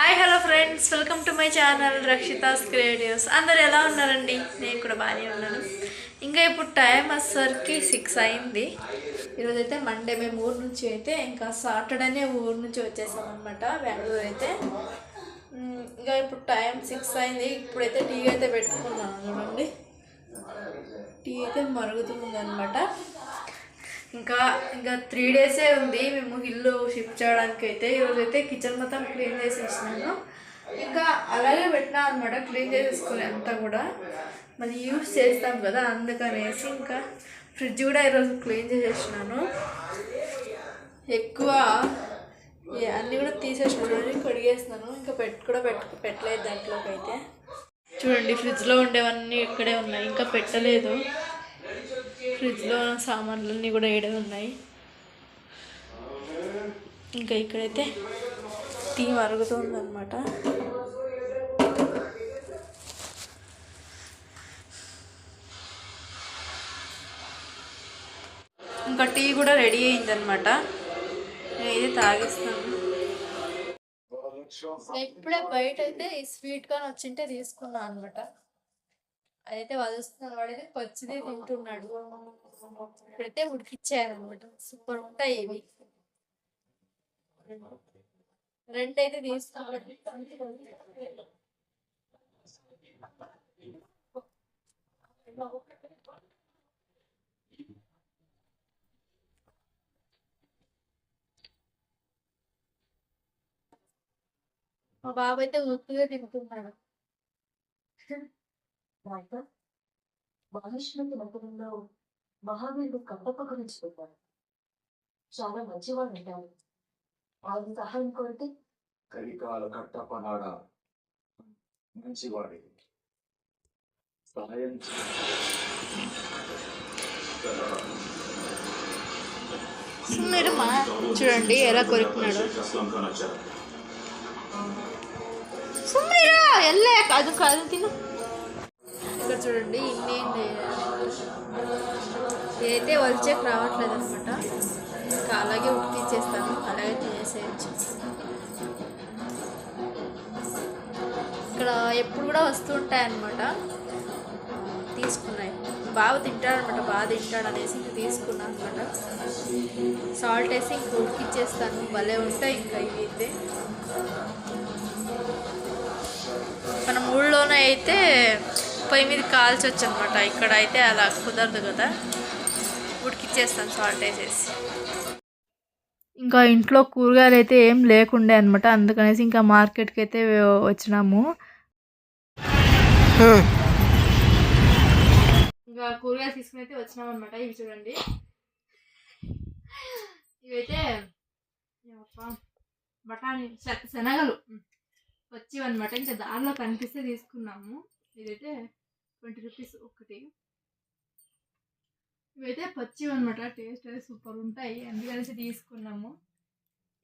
Hi hello friends welcome to my channel Rakshita's creatives అందరు ఎలా ఉన్నారండి? నేను కూడా బాగానే ఉన్నాను. ఇంకా ఇప్పుడు టైం వచ్చేసరికి సిక్స్ అయింది. ఈరోజు అయితే మండే మేము ఊరు నుంచి అయితే ఇంకా సాటర్డేనే ఊరు నుంచి వచ్చేసామన్నమాట బెంగళూరు అయితే. ఇంకా ఇప్పుడు టైం సిక్స్ అయింది. ఇప్పుడైతే టీ అయితే పెట్టుకున్నాను చూడండి. టీ అయితే మరుగుతుంది అనమాట ఇంకా ఇంకా త్రీ డేసే ఉంది. మేము ఇల్లు షిఫ్ట్ చేయడానికి అయితే ఈరోజు అయితే కిచెన్ మొత్తం క్లీన్ చేసేసినాను ఇంకా అలాగే పెట్టినా అనమాట క్లీన్ చేసేసుకుని అంతా కూడా. మరి యూస్ చేస్తాం కదా అందుకనేసి ఇంకా ఫ్రిడ్జ్ కూడా ఈరోజు క్లీన్ చేసేసినాను. ఎక్కువ అన్నీ కూడా తీసేసినాను. కడిగేసినాను ఇంకా పెట్టు కూడా పెట్టు పెట్టలేదు దాంట్లోకి అయితే చూడండి ఫ్రిడ్జ్లో ఉండేవన్నీ ఇక్కడే ఉన్నాయి. ఇంకా పెట్టలేదు. ఫ్రిడ్జ్లో సామాన్లన్నీ కూడా ఏడే ఉన్నాయి. ఇంకా ఇక్కడైతే టీ మరుగుతుంది అనమాట ఇంకా టీ కూడా రెడీ అయిందనమాట నేనైతే తాగిస్తాను. ఇప్పుడే బయట అయితే ఈ స్వీట్ కార్న్ వచ్చింటే తీసుకున్నాను అనమాట అదైతే వదులుస్తున్నాను. వాడైతే పచ్చిదే తింటున్నాడు. ఇప్పుడైతే ఉడికిచ్చారు అనమాట సూపర్ ఉంటాయి ఇవి. రెండు అయితే తీసుకున్నాడు మా బాబు అయితే ఉత్తుగా తింటున్నాడు. డాక్టర్ మహేశ్వరి మందిరంలో మహావీరుడు కట్టప్ప గురించి చెప్పారు చాలా మంచివాడు అంటారు ఆయన సహాయం కోరితే కలికాల కట్టపనాడ మంచివాడి. సహాయం మా చూడండి ఎలా కొరుకున్నాడు సుమ్మీరా ఎల్లే కాదు కాదు తిను. ఇక్కడ చూడండి ఇన్ని ఇదైతే వలిచేకి రావట్లేదు అనమాట ఇంకా అలాగే ఉడికిచ్చేస్తాను అలాగే తీసేయచ్చు ఇక్కడ ఎప్పుడు కూడా వస్తూ ఉంటాయన్నమాట తీసుకున్నాయి. బాగా తింటాడనమాట బాగా తింటాడు అనేసి ఇంక తీసుకున్నాను అనమాట సాల్ట్ వేసి ఇంక ఉడికిచ్చేస్తాను భలే ఉంటాయి ఇంకా ఇవి అయితే మన ఊళ్ళోనే అయితే పొయ్యి మీద కాల్చొచ్చు అనమాట ఇక్కడ అయితే అలా కుదరదు కదా. ఉడికిచ్చేస్తాను సాల్ట్ వేసేసి. ఇంకా ఇంట్లో కూరగాయలు అయితే ఏం లేకుండే అనమాట అందుకనేసి ఇంకా మార్కెట్కి అయితే వచ్చినాము ఇంకా కూరగాయలు తీసుకుని అయితే వచ్చినాం అనమాట ఇవి చూడండి. ఇవైతే బఠానీ శనగలు. వచ్చి అనమాట ఇంకా దారిలో కనిపిస్తే తీసుకున్నాము. ఇదైతే ట్వంటీ రూపీస్ ఒకటి. ఇవైతే పచ్చి అనమాట టేస్ట్ అయితే సూపర్ ఉంటాయి. అందుకనేసి తీసుకున్నాము.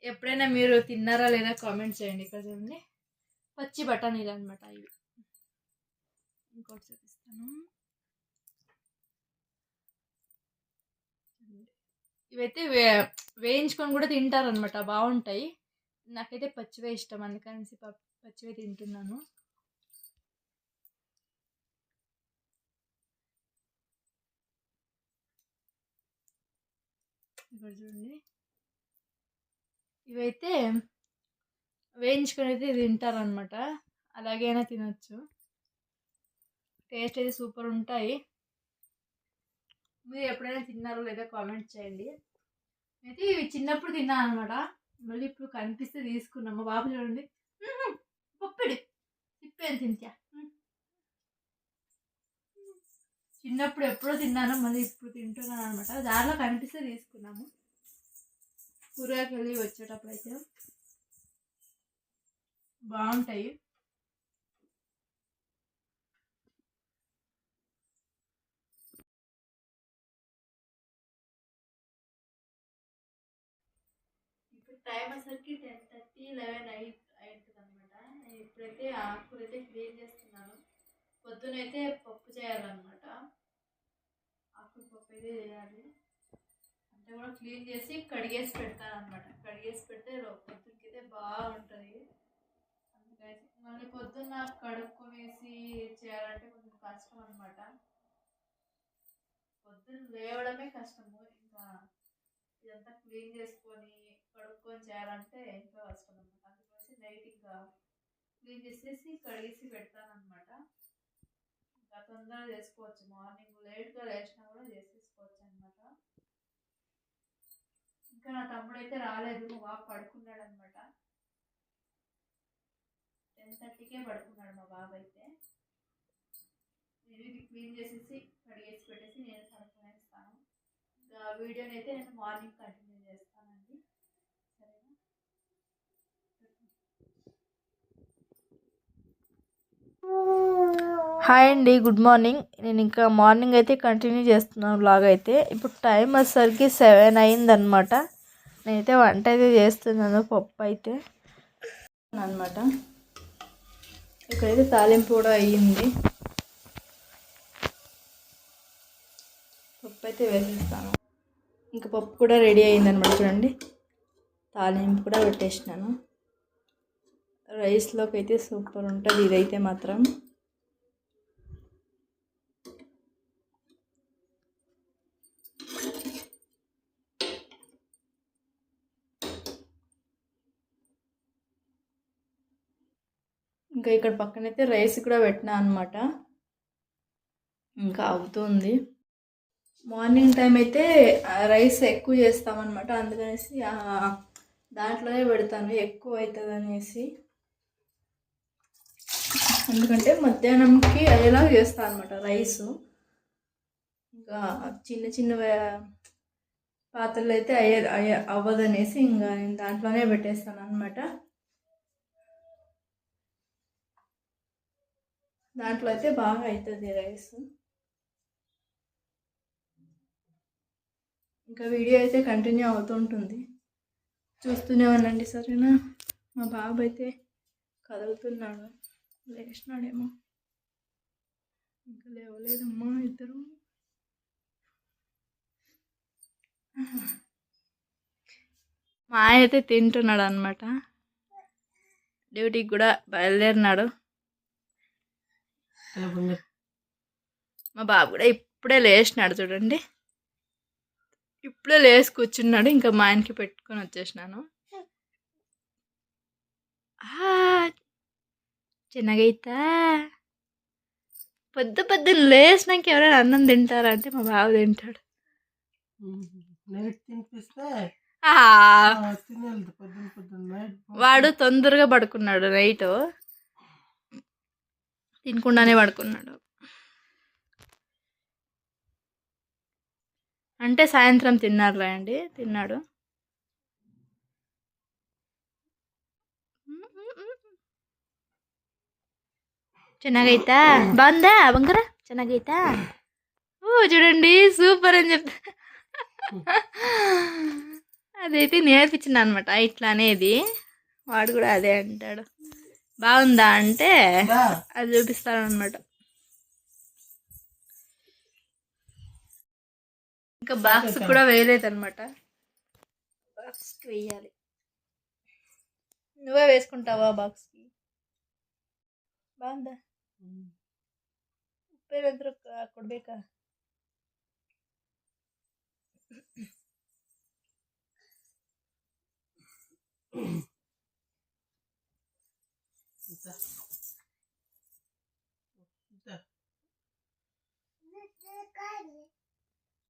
ఎప్పుడైనా మీరు తిన్నారా లేదా కామెంట్ చేయండి ఇక్కడ చూడండి. పచ్చి బఠానీలు అనమాట ఇవి. ఇంకోటి చూపిస్తాను. ఇవైతే వే వేయించుకొని కూడా తింటారనమాట బాగుంటాయి. నాకైతే పచ్చివే ఇష్టం అందుకనేసి ప- పచ్చివే తింటున్నాను. ఇక్కడ చూడండి. ఇవైతే వేయించుకొని అయితే తింటారనమాట అలాగైనా తినచ్చు. టేస్ట్ అయితే సూపర్ ఉంటాయి. మీరు ఎప్పుడైనా తిన్నారో లేదా కామెంట్ చేయండి. అయితే ఇవి చిన్నప్పుడు తిన్నాను అనమాట మళ్ళీ ఇప్పుడు కనిపిస్తే తీసుకున్నాం. మా బాబు చూడండి. పప్పిడి. తిప్పాను తింటా "మ్మ్." చిన్నప్పుడు ఎప్పుడో తిన్నాను మళ్ళీ ఇప్పుడు తింటున్నాను అనమాట దారిలో కనిపిస్తే తీసుకున్నాము. కూరగాయకి వెళ్ళి వచ్చేటప్పుడు అయితే బాగుంటాయి. ఇప్పుడు టైం వచ్చేసరికి టెన్ థర్టీ లెవెన్ అయి అవుతుంది అనమాట ఇప్పుడైతే ఆకుకూర అయితే క్లీన్ చేస్తున్నాను. పొద్దునైతే పప్పు చేయాలన్నమాట. ఆకుకూర పప్పు అయితే చేయాలి. అంటే కూడా క్లీన్ చేసి కడిగేసి పెడతాను అనమాట కడిగేసి పెడితే రో- పొద్దునకైతే బాగుంటుంది. మళ్ళీ పొద్దున్న కడుక్కునేసి చేయాలంటే కొంచెం కష్టం అనమాట పొద్దున్న లేవడమే కష్టము. ఇంకా ఇదంతా క్లీన్ చేసుకొని కడుక్కొని చేయాలంటే ఇంకా కష్టం అనమాట అందుకోసం నైట్ ఇంకా క్లీన్ చేసేసి కడిగేసి పెడతాను అనమాట తొందరగా చేసుకోవచ్చు. మార్నింగ్ లేట్గా లేచినా కూడా చేసేసుకోవచ్చు అనమాట ఇంకా నా తమ్ముడు అయితే రాలేదు. మా బాబు పడుకున్నాడు అనమాట టెన్ థర్టీకే పడుకున్నాడు మా బాబు అయితే నేను ఇది క్లీన్ చేసేసి కడిగేసి పెట్టేసి నేను పడుకునేస్తాను ఇంకా వీడియోని అయితే నేను మార్నింగ్ కంటిన్యూ చేస్తానండి. సరేనా? హాయ్ అండి గుడ్ మార్నింగ్. నేను ఇంకా మార్నింగ్ అయితే కంటిన్యూ చేస్తున్నాను బ్లాగ్ అయితే. ఇప్పుడు టైం వచ్చేసరికి సెవెన్ అయిందనమాట నేనైతే వంట అయితే చేస్తున్నాను పప్పు అయితే అనమాట ఇక్కడైతే తాలింపు కూడా అయ్యింది. పప్పు అయితే వేసేస్తాను. ఇంకా పప్పు కూడా రెడీ అయిందనమాట చూడండి. తాలింపు కూడా పెట్టేసినాను. రైస్లోకి అయితే సూపర్ ఉంటుంది ఇదైతే మాత్రం. ఇంకా ఇక్కడ పక్కనైతే రైస్ కూడా పెట్టినా అనమాట ఇంకా అవుతుంది. మార్నింగ్ టైం అయితే రైస్ ఎక్కువ చేస్తామన్నమాట అందుకనేసి దాంట్లోనే పెడతాను. ఎక్కువ అవుతుంది అనేసి ఎందుకంటే మధ్యాహ్నంకి అయ్యేలా చేస్తాను అనమాట రైస్. ఇంకా చిన్న చిన్న పాత్రలు అయితే అయ్యే అయ్యే అవ్వదనేసి ఇంకా నేను దాంట్లోనే పెట్టేస్తాను అనమాట దాంట్లో అయితే బాగా అవుతుంది రైస్. ఇంకా వీడియో అయితే కంటిన్యూ అవుతుంటుంది చూస్తూనే ఉండండి సరేనా? మా బాబు అయితే కదులుతున్నాడు. లేచినాడేమో. ఇంకా లేవలేదమ్మా ఇద్దరు. మా ఆయన అయితే తింటున్నాడు అనమాట డ్యూటీకి కూడా బయలుదేరినాడు. మా బాబు కూడా ఇప్పుడే లేచినాడు చూడండి. ఇప్పుడే లేచి కూర్చున్నాడు. ఇంకా మా ఆయనకి పెట్టుకొని వచ్చేసినాను. చిన్నగైతా పొద్దు పొద్దున్న లేచినాక ఎవరైనా అన్నం తింటారా అంటే మా బాబు తింటాడు. వాడు తొందరగా పడుకున్నాడు నైట్. తినకుండానే పడుకున్నాడు. అంటే సాయంత్రం తిన్నారులే అండి తిన్నాడు. చిన్నగైతా బాగుందా బంగరా? చిన్నగైతా ఓ చూడండి సూపర్ అని చెప్తా. అదైతే నేర్పించిన అనమాట ఇట్లానేది. వాడు కూడా అదే అంటాడు. బాగుందా అంటే దా. అది చూపిస్తాను అనమాట ఇంకా బాక్స్ కూడా వేయలేదు అనమాట బాక్స్కి వేయాలి నువ్వే వేసుకుంటావా బాక్స్కి బాగుందా ಉಪ್ಪೇನಾದ್ರೂ ಕ- ಕೊಡ್ಬೇಕಾ దా. जा